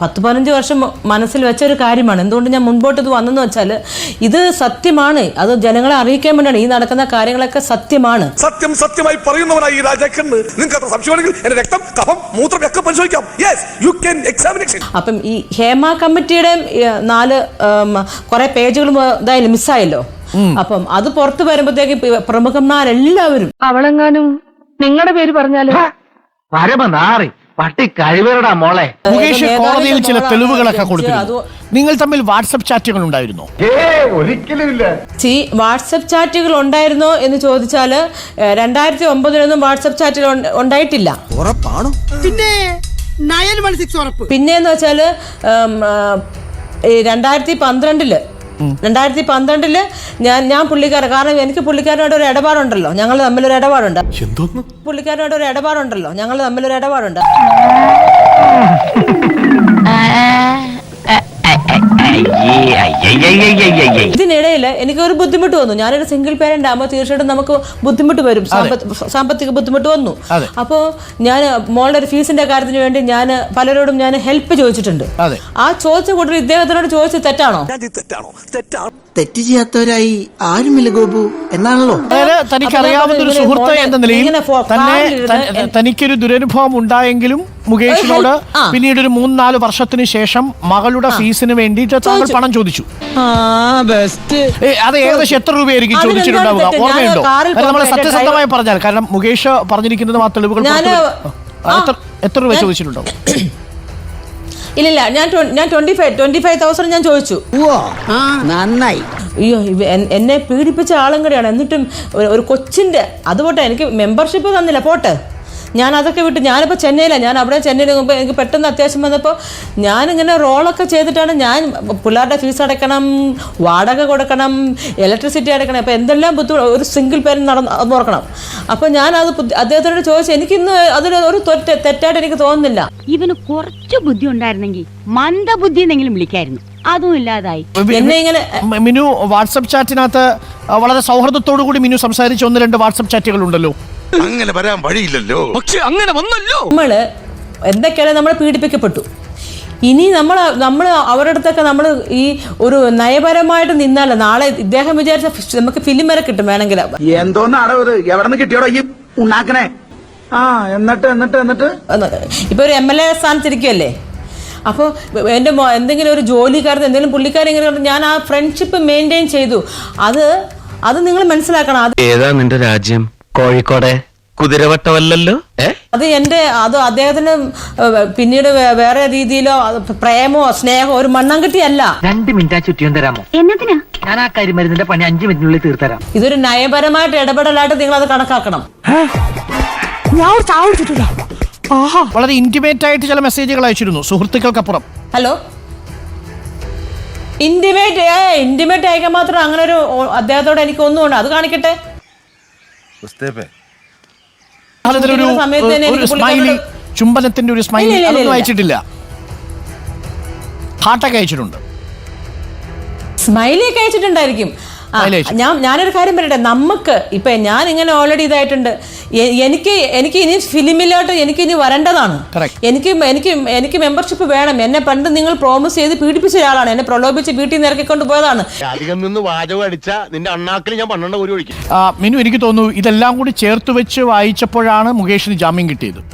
പത്ത് പതിനഞ്ച് വർഷം മനസ്സിൽ വെച്ച ഒരു കാര്യമാണ്. എന്തുകൊണ്ട് ഞാൻ മുൻപോട്ട് ഇത് വന്നെന്ന് വെച്ചാൽ ഇത് സത്യമാണ്. അത് ജനങ്ങളെ അറിയിക്കാൻ വേണ്ടിയാണ്. ഈ നടക്കുന്ന കാര്യങ്ങളൊക്കെ സത്യമാണ്. സത്യം സത്യമായി പറയുന്നവനായി ഈ നിങ്ങൾക്ക് സംശയമാണെങ്കിൽ എന്റെ രക്തം കഫം മൂത്രം ഒക്കെ പരിശോധിക്കാം. യെസ് യു എക്സാമിനേഷൻ അപ്പം ഈ ഹേമ കമ്മിറ്റിയുടെ നാല് കുറെ പേജുകൾ ഇതായാലും മിസ്സായല്ലോ? അപ്പം അത് പുറത്തു വരുമ്പോഴത്തേക്ക് പ്രമുഖന്മാരെല്ലാവരും അവളെങ്ങാനും നിങ്ങളുടെ പേര് പറഞ്ഞാലോ? പരമനാറി പട്ടി കഴിവരടാ മോളെ. മുകേഷ് കോടതിയിൽ ചില തെളിവുകളൊക്കെ. കൊടുത്തിരുന്നു നിങ്ങൾ തമ്മിൽ വാട്സപ്പ് ചാറ്റുകൾ ഉണ്ടായിരുന്നോ? ഈ വാട്സപ്പ് ചാറ്റുകൾ ഉണ്ടായിരുന്നോ എന്ന് ചോദിച്ചാൽ രണ്ടായിരത്തി ഒമ്പതിലൊന്നും വാട്സപ്പ് ചാറ്റുകൾ ഉണ്ടായിട്ടില്ല. ഉണ്ടായിട്ടില്ല പിന്നെ പിന്നെ എന്ന് വെച്ചാൽ വെച്ചാൽ രണ്ടായിരത്തി പന്ത്രണ്ടിൽ രണ്ടായിരത്തി പന്ത്രണ്ടിൽ ഞാൻ ഞാൻ പുള്ളിക്കാരൻ കാരണം എനിക്ക് പുള്ളിക്കാരനോട് ഒരു ഇടപാടുണ്ടല്ലോ. ഞങ്ങൾ തമ്മിൽ ഒരു ഇടപാടുണ്ട്. പുള്ളിക്കാരനോട് ഒരു ഇടപാടുണ്ടല്ലോ. ഞങ്ങൾ തമ്മിൽ ഒരു ഇടപാടുണ്ട്. ഇതിനിടയിൽ എനിക്ക് ഒരു ബുദ്ധിമുട്ട് വന്നു. ഞാനൊരു സിംഗിൾ പേരന്റ് ആകുമ്പോൾ തീർച്ചയായിട്ടും നമുക്ക് ബുദ്ധിമുട്ട് വരും. സാമ്പത്തിക ബുദ്ധിമുട്ട് വന്നു. അപ്പോ അപ്പോൾ ഞാൻ മോളുടെ ഒരു ഫീസിന്റെ കാര്യത്തിന് വേണ്ടി ഞാൻ പലരോടും ഞാൻ ഹെൽപ്പ് ചോദിച്ചിട്ടുണ്ട്. ആ ചോദിച്ച കൂട്ടർ ഇദ്ദേഹത്തിനോട് ചോദിച്ചത് തെറ്റാണോ? ഞാൻ തെറ്റാണോ തെറ്റാണ്? തെറ്റ് ചെയ്യാത്തവരായി ആരുമില്ല ഗോപു. എന്നാണല്ലോ? തനിക്കറിയാവുന്ന തനിക്ക് അറിയാവുന്ന ഒരു സുഹൃത്ത് എന്ന നിലയിൽ തനിക്കൊരു ദുരനുഭവം ഉണ്ടായെങ്കിലും മുകേഷിനോട്. പിന്നീട് ഒരു മൂന്ന് നാല് വർഷത്തിന് ശേഷം മകളുടെ ഫീസിന് വേണ്ടിയിട്ട് താങ്കൾ. പണം ചോദിച്ചു. അത് ഏകദേശം എത്ര രൂപയായിരിക്കും ചോദിച്ചിട്ടുണ്ടാവുക? ഓർമ്മയുണ്ടോ? നമ്മൾ സത്യസന്ധമായി പറഞ്ഞാൽ കാരണം മുകേഷ് പറഞ്ഞിരിക്കുന്നത് ആ തെളിവുകൾ എത്ര- രൂപ ചോദിച്ചിട്ടുണ്ടാവും? ഇല്ലില്ല ഞാൻ ഞാൻ twenty five twenty five thousand ഞാൻ ചോദിച്ചു നന്നായി. അയ്യോ എന്നെ പീഡിപ്പിച്ച ആളും കൂടെയാണ്. എന്നിട്ടും ഒരു കൊച്ചിന്റെ അതുപോട്ടെ എനിക്ക് മെമ്പർഷിപ്പ് തന്നില്ല. പോട്ടെ. ഞാൻ അതൊക്കെ വിട്ട് ഞാനിപ്പോൾ ചെന്നൈയിലാണ് ഞാൻ അവിടെ ചെന്നൈയിൽ മുമ്പ് എനിക്ക് പെട്ടെന്ന് അത്യാവശ്യം വന്നപ്പോൾ ഞാനിങ്ങനെ റോളൊക്കെ ചെയ്തിട്ടാണ് ഞാൻ പിള്ളേരുടെ ഫീസ് അടയ്ക്കണം വാടക കൊടുക്കണം ഇലക്ട്രിസിറ്റി അടയ്ക്കണം. അപ്പോൾ എന്തെല്ലാം ബുദ്ധിമുട്ട് ഒരു സിംഗിൾ പേരൻ നടന്ന് അത് ഓർക്കണം അപ്പോൾ ഞാനത് അത് അദ്ദേഹത്തിനോട് ചോദിച്ചു എനിക്കിന്ന് അതിൽ ഒരു തെറ്റ് തെറ്റായിട്ട് എനിക്ക് തോന്നുന്നില്ല. ഇവന് കുറച്ച് ബുദ്ധി ഉണ്ടായിരുന്നെങ്കിൽ മന്ദബുദ്ധി എന്നെങ്കിലും വിളിക്കായിരുന്നു. അതും ഇല്ലാതായി. എന്നെ ഇങ്ങനെ മിനു വാട്സപ്പ് ചാറ്റിനകത്ത് വളരെ സൗഹൃദത്തോടു കൂടി മിനു സംസാരിച്ച ഒന്ന് രണ്ട് വാട്സപ്പ് ചാറ്റുകൾ ഉണ്ടല്ലോ. അങ്ങനെ വരാൻ വഴിയില്ലല്ലോ. പക്ഷെ അങ്ങനെ വന്നല്ലോ. നമ്മൾ എന്തൊക്കെയാണ് നമ്മൾ പീഡിപ്പിക്കപ്പെട്ടു. ഇനി നമ്മൾ നമ്മൾ അവരുടെ അടുത്തൊക്കെ നമ്മൾ ഈ ഒരു നയപരമായിട്ട് നിന്നാലോ? നാളെ ഇദ്ദേഹം വിചാരിച്ച നമുക്ക് ഫിലിം വരെ കിട്ടും വേണമെങ്കിൽ. എന്തോന്നാടോ ഇത്? എവിടെ നിന്ന് കിട്ടിയോടോ ഈ ഉണ്ടാക്കണേ? ആ എന്നിട്ട് എന്നിട്ട് എന്നിട്ട്? ഇപ്പൊ ഒരു എം എൽ എ സ്ഥാനത്തിരിക്കുവല്ലേ? അപ്പോൾ എന്റെ എന്തെങ്കിലും ഒരു ജോലിക്കാരൻ എന്തെങ്കിലും പുള്ളിക്കാരൻ ഇങ്ങനെ ഞാൻ ആ ഫ്രണ്ട്ഷിപ്പ് മെയിന്റെയിൻ ചെയ്തു. അത് അത് നിങ്ങൾ മനസ്സിലാക്കണം. അത് ഏതാ നിന്റെ രാജ്യം? കോഴിക്കോടെ. കുതിരവട്ടമല്ലല്ലോ? അത് എന്റെ അത് അദ്ദേഹത്തിന് പിന്നീട് വേറെ രീതിയിലോ പ്രേമോ സ്നേഹമോ ഒരു മണ്ണം കിട്ടിയല്ല രണ്ട് മിനിറ്റ് ആ ചുറ്റിയും തരാമോ? എന്നതിനാ? ഞാൻ ആ കരിമരുന്നിന്റെ പണി അഞ്ചു മിനിറ്റിനുള്ളിൽ തീർത്തരാം. ഇതൊരു നയപരമായിട്ട് ഇടപെടലായിട്ട് നിങ്ങൾ അത് കണക്കാക്കണം വളരെ ഇന്റിമേറ്റ് ആയിട്ട് ചില മെസ്സേജുകൾ അയച്ചിരുന്നു സുഹൃത്തുക്കൾക്കപ്പുറം. ഹലോ? ഇന്റിമേറ്റ് ഏ ഇന്റിമേറ്റ് അയക്കാൻ മാത്രം അങ്ങനെ ഒരു അദ്ദേഹത്തോട് എനിക്ക് ഒന്നുമുണ്ട് അത് കാണിക്കട്ടെ? ഒരു സ്മൈലി ചുംബനത്തിന്റെ ഒരു സ്മൈലി അതൊന്നും. അയച്ചിട്ടില്ല ഹാർട്ടൊക്കെ അയച്ചിട്ടുണ്ട് സ്മൈലി ഒക്കെ അയച്ചിട്ടുണ്ടായിരിക്കും. ഞാൻ ഞാനൊരു കാര്യം പറയട്ടെ നമുക്ക് ഇപ്പൊ ഞാൻ ഇങ്ങനെ ഓൾറെഡി ഇതായിട്ടുണ്ട്. എനിക്ക് എനിക്ക് ഇനി ഫിലിമിലോട്ട് എനിക്ക് ഇനി വരേണ്ടതാണ്. എനിക്ക് എനിക്ക് എനിക്ക് മെമ്പർഷിപ്പ് വേണം. എന്നെ പണ്ട് നിങ്ങൾ പ്രോമിസ് ചെയ്ത് പീഡിപ്പിച്ച ഒരാളാണ്. എന്നെ പ്രലോഭിച്ച് വീട്ടിൽ നിന്ന് ഇറക്കിക്കൊണ്ട് പോയതാണ്. അധികം നിന്ന് വാചകം അടിച്ച നിന്റെ അണ്ണാക്കിൽ ഞാൻ ഒരു മിനു എനിക്ക് തോന്നുന്നു ഇതെല്ലാം കൂടി ചേർത്ത് വെച്ച് വായിച്ചപ്പോഴാണ് മുകേഷിന് ജാമ്യം കിട്ടിയത്.